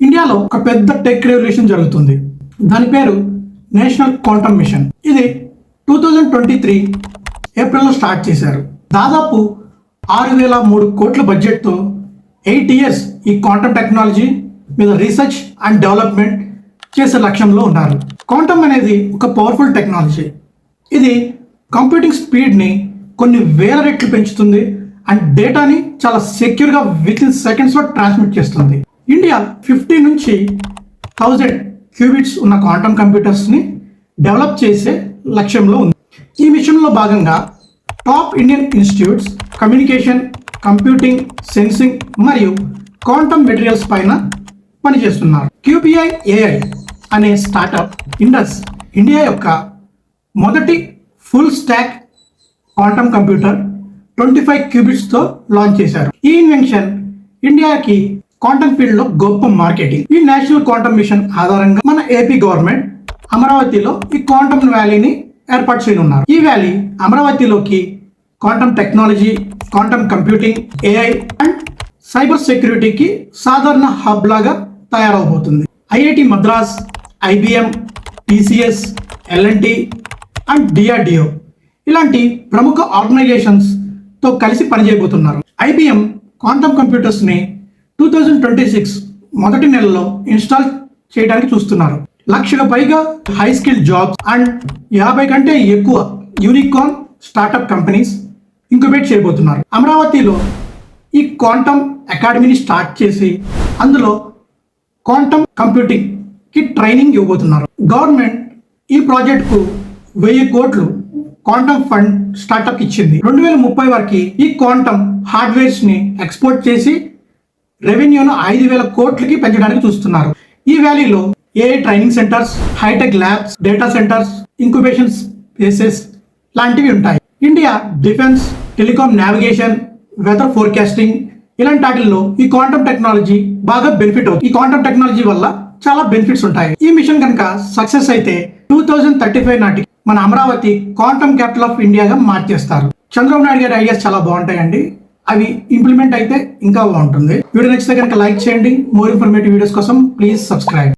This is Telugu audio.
ఇండియాలో ఒక పెద్ద టెక్ రెవల్యూషన్ జరుగుతుంది. దాని పేరు నేషనల్ క్వాంటమ్ మిషన్. ఇది టూ థౌజండ్ ట్వంటీ త్రీ ఏప్రిల్లో స్టార్ట్ చేశారు. దాదాపు ఆరు వేల మూడు కోట్ల బడ్జెట్తో ఎయిట్ ఇయర్స్ ఈ క్వాంటమ్ టెక్నాలజీ మీద రీసెర్చ్ అండ్ డెవలప్మెంట్ చేసే లక్ష్యంలో ఉన్నారు. క్వాంటమ్ అనేది ఒక పవర్ఫుల్ టెక్నాలజీ. ఇది కంప్యూటింగ్ స్పీడ్ని కొన్ని వేల రెట్లు పెంచుతుంది అండ్ డేటాని చాలా సెక్యూర్గా విత్ ఇన్ సెకండ్స్లో ట్రాన్స్మిట్ చేస్తుంది. ఇండియా ఫిఫ్టీ నుంచి థౌజండ్ క్యూబిట్స్ ఉన్న క్వాంటమ్ కంప్యూటర్స్ని డెవలప్ చేసే లక్ష్యంలో ఉంది. ఈ మిషన్లో భాగంగా top Indian institutes communication computing sensing మరియు క్వాంటమ్ మెటీరియల్స్ పైన పనిచేస్తున్నారు. క్యూపీఐ ఏఐ అనే స్టార్టప్ ఇండస్ ఇండియా యొక్క మొదటి full stack quantum computer twenty five క్యూబిట్స్తో launch చేశారు. ఈ ఇన్వెన్షన్ ఇండియాకి క్వాంటమ్ ఫీల్డ్లో గొప్ప మార్కెటింగ్. ఈ నేషనల్ క్వాంటమ్ మిషన్ ఆధారంగా మన ఏపీ గవర్నమెంట్ అమరావతిలో ఈ క్వాంటమ్ వ్యాలీని ఏర్పాటు చేయనున్నారు. ఈ valley అమరావతిలోకి quantum technology quantum computing AI and cyber సెక్యూరిటీకి సాధారణ హబ్ లాగా తయారవబోతుంది. IIT Madras IBM TCS LNT and DRDO ఇలాంటి ప్రముఖ ఆర్గనైజేషన్స్తో కలిసి పనిచేయబోతున్నారు. ఐబిఎం క్వాంటమ్ కంప్యూటర్స్ని టూ థౌజండ్ ట్వంటీ సిక్స్ మొదటి నెలలో ఇన్స్టాల్ చేయడానికి చూస్తున్నారు. లక్షల పైగా హై స్కిల్ జాబ్స్ అండ్ యాభై కంటే ఎక్కువ యూనికాన్ స్టార్టప్ కంపెనీస్ ఇంక్యుబేట్ చేయబోతున్నారు. అమరావతిలో ఈ క్వాంటమ్ అకాడమీని స్టార్ట్ చేసి అందులో క్వాంటమ్ కంప్యూటింగ్కి ట్రైనింగ్ ఇవ్వబోతున్నారు. గవర్నమెంట్ ఈ ప్రాజెక్ట్కు వెయ్యి కోట్లు క్వాంటమ్ ఫండ్ స్టార్టప్ ఇచ్చింది. రెండు వేల ముప్పై వరకు ఈ క్వాంటమ్ హార్డ్వేర్స్ని ఎక్స్పోర్ట్ చేసి రెవెన్యూను ఐదు వేల కోట్లకి పెంచడానికి చూస్తున్నారు. ఈ వ్యాలీలో ఏ training centres hitech labs data centres incubation spaces లాంటివి ఉంటాయి. India defence telecom navigation weather forecasting ఇలాంటి వాటిల్లో ఈ క్వాంటమ్ టెక్నాలజీ బాగా బెనిఫిట్ అవుతుంది. ఈ క్వాంటమ్ టెక్నాలజీ వల్ల చాలా బెనిఫిట్స్ ఉంటాయి. ఈ మిషన్ కనుక సక్సెస్ అయితే టూ థౌజండ్ థర్టీ ఫైవ్ నాటికి మన అమరావతి క్వాంటమ్ క్యాపిటల్ ఆఫ్ ఇండియాగా మార్చేస్తారు. చంద్రబాబు నాయుడు గారి ఐడియాస్ చాలా బాగుంటాయండి. అవి ఇంప్లిమెంట్ అయితే ఇంకా బాగుంటుంది. వీడియో నచ్చితే కనుక లైక్ చేయండి. మోర్ ఇన్ఫర్మేటివ్ వీడియోస్ కోసం ప్లీజ్ సబ్స్క్రైబ్